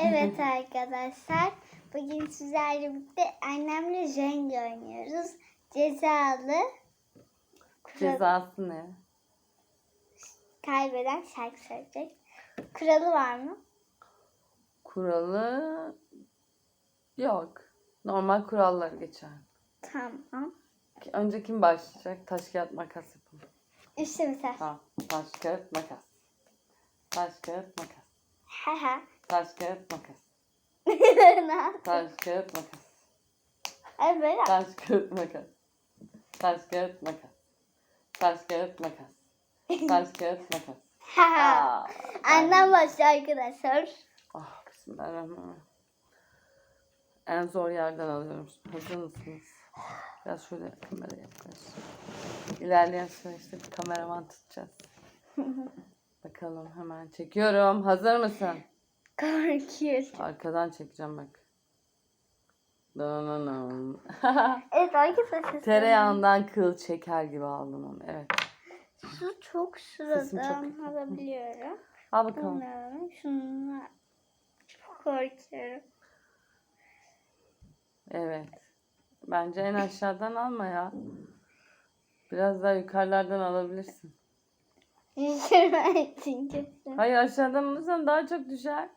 Evet arkadaşlar. Bugün sizlerle birlikte annemle Jenga oynuyoruz. Cezalı. Kural- Cezası ne? Kaybeden şarkı söyleyecek. Kuralı var mı? Kuralı yok. Normal kurallar geçer. Tamam. Önce kim başlayacak? Taş kağıt makas yapalım. İşte mesela. Ha, taş kağıt makas. Taş kağıt makas. Haha. Taş kağıt makas. ne? Taş kağıt makas. Böyle. Taş kağıt makas. Taş kağıt makas. Taş kağıt makas. Taş kağıt makas. Aa, Annem başlıyor arkadaşlar. Ah bismillahirrahmanirrahim. En zor yerden alıyorum. Hazır mısınız? Biraz şöyle kameraya yaklaş. İlerleyen süreçte bir kameraman tutacağız. Bakalım hemen çekiyorum. Hazır mısın? Korkuyorum. Arkadan çekeceğim bak. Dananam. Evet arkadaşlar. Tereyağından kıl çeker gibi aldım onu. Evet. Su çok Sesim çok alabiliyorum. Al bakalım. Bunları, şunu çok korkuyorum. Evet. Bence en aşağıdan alma ya. Biraz daha yukarılardan alabilirsin. Düşürmezsin kesin. Hayır aşağıdan alırsan daha çok düşer.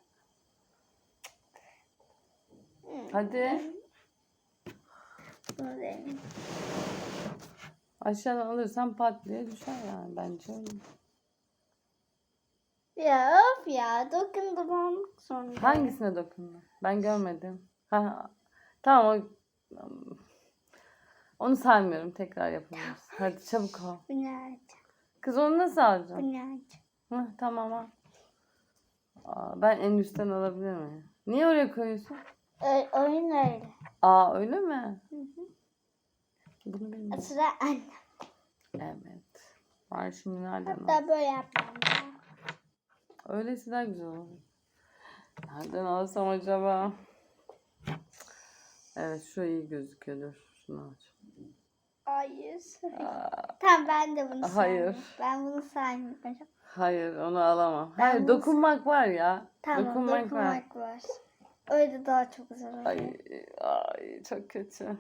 Hadi. Aşağıdan alırsan pat diye düşer yani bence. Ya of ya dokundum sonra. Hangisine dokundun? Ben görmedim. Ha, tamam o onu saymıyorum. Tekrar yapıyoruz. Hadi çabuk ol. Kız onu nasıl alacaksın? Hı, tamam al. Ben en üstten alabilir miyim? Niye oraya koyuyorsun? Ö- oyun öyle. Aa öyle mi? Hı hı. Bunu bilmiyorum. Sıra anne. Evet. Var şimdi nereden al? Hatta böyle yapmam. Öylesi daha güzel olur. Nereden alsam acaba? Evet şu iyi gözüküyor. Dur şunu aç. Hayır. Aa, Tamam ben de bunu Hayır. saymıyorum. Ben bunu saymıyorum. hayır onu alamam. Ben Hayır bunu- dokunmak var ya. Tamam dokunmak, dokunmak, var. var. Öyle daha çok zor oluyor. Ay, ay çok kötü.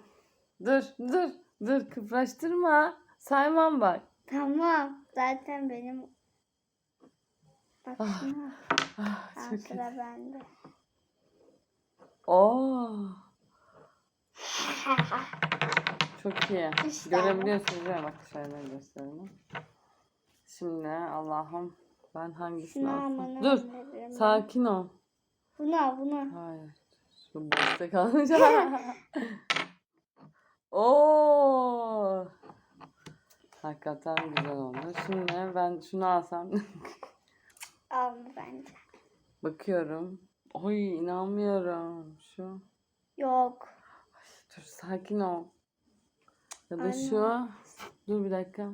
Dur dur dur kıpraştırma. Saymam bak. Tamam. Zaten benim Bak Ah, şuna. Ah, kötü. sıra bende. Oo. Çok iyi. Tane. Görebiliyorsunuz mi? Bak şöyle göstereyim. Şimdi Allah'ım ben hangisini Şunu alsam? Dur. Sakin ol. Bunu al bunu. Hayır. Şu boşta kalmış. Oo. Hakikaten güzel oldu. Şimdi ben şunu alsam. Al bence. Bakıyorum. Oy inanmıyorum. Şu. Yok. Dur sakin ol. Ya da Aynen. şu. Dur bir dakika.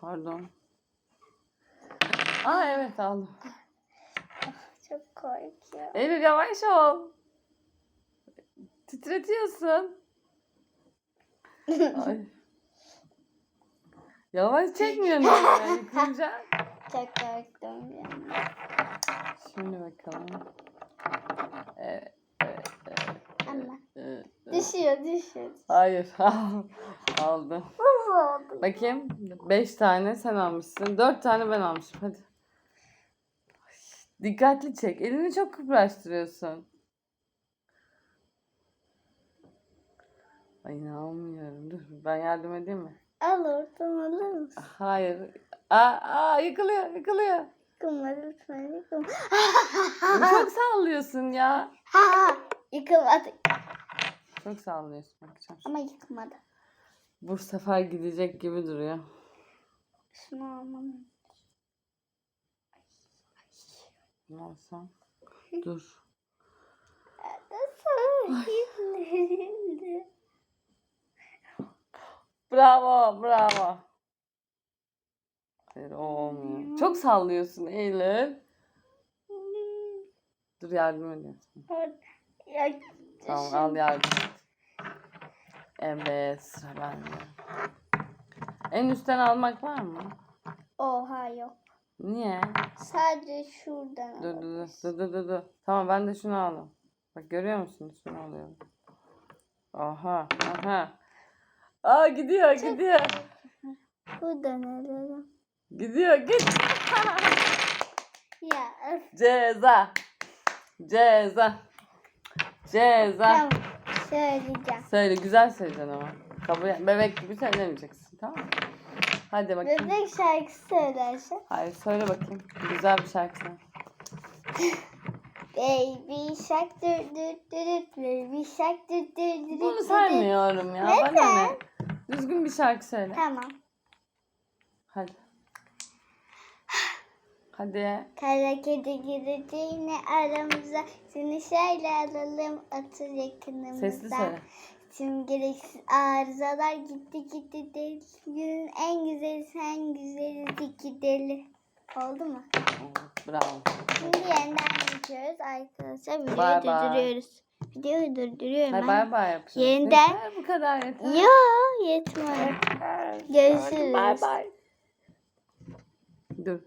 Pardon. Aa evet aldım. Çok korkuyorum. Eylül yavaş ol. Titretiyorsun. Ay. Yavaş çekmiyorsun ya. Yıkılacak. Çok korktum yani. Şimdi bakalım. Evet. Evet. Evet. Ama evet, evet. düşüyor düşüyor. Hayır. Aldım. Nasıl oldu? Bakayım. Beş tane sen almışsın. Dört tane ben almışım. Hadi. Dikkatli çek. Elini çok kıpraştırıyorsun. Ay inanmıyorum. Dur ben yardım edeyim mi? Al oradan alır mısın? Hayır. Aa, aa yıkılıyor yıkılıyor. Yıkılma lütfen yıkılma. çok sallıyorsun ya. Ha, Yıkılmadı. Çok sallıyorsun. Bakacağım. Ama yıkılmadı. Bu sefer gidecek gibi duruyor. Şunu almam. Olsam? Dur. Bravo, bravo. Hayır, o olmuyor. Çok sallıyorsun Eylül. Dur yardım ya, Tamam al yardım et. Evet sıra bende. En üstten almak var mı? Oha yok. Niye? Sadece şuradan. Dur dur alalım. dur dur dur dur. Tamam ben de şunu aldım. Bak görüyor musunuz? Şunu alıyorum. Aha aha. Aa gidiyor gidiyor. Buradan alalım. Gidiyor git. Ya öf. Ceza. Ceza. Ceza. Tamam. Söyleyeceğim. Söyle güzel söyleyeceksin ama. Kabul bebek gibi söylemeyeceksin tamam mı? Hadi bakayım. Bebek şarkısı söylersin. Hayır söyle bakayım. Güzel bir şarkı söyle. Baby shark dur dur dur dur. Baby shark dur dur dur dur. Bunu saymıyorum ya. Bana Neden? ne? Düzgün bir şarkı söyle. Tamam. Hadi. Hadi. Kara kedi girdi yine aramıza. Seni şöyle alalım otur yakınımıza. Sesli söyle. Tüm gereksiz arızalar gitti gitti deli. Günün en güzeli sen güzeli iki deli. Oldu mu? Bravo. Şimdi yeniden geçiyoruz arkadaşlar. Videoyu Bye bye. durduruyoruz. Videoyu durduruyorum. Hadi ben. bay bay yapacağız. Yeniden- Yeter, bu kadar yeter. Yo yetmez. Görüşürüz. Bay bay. Dur.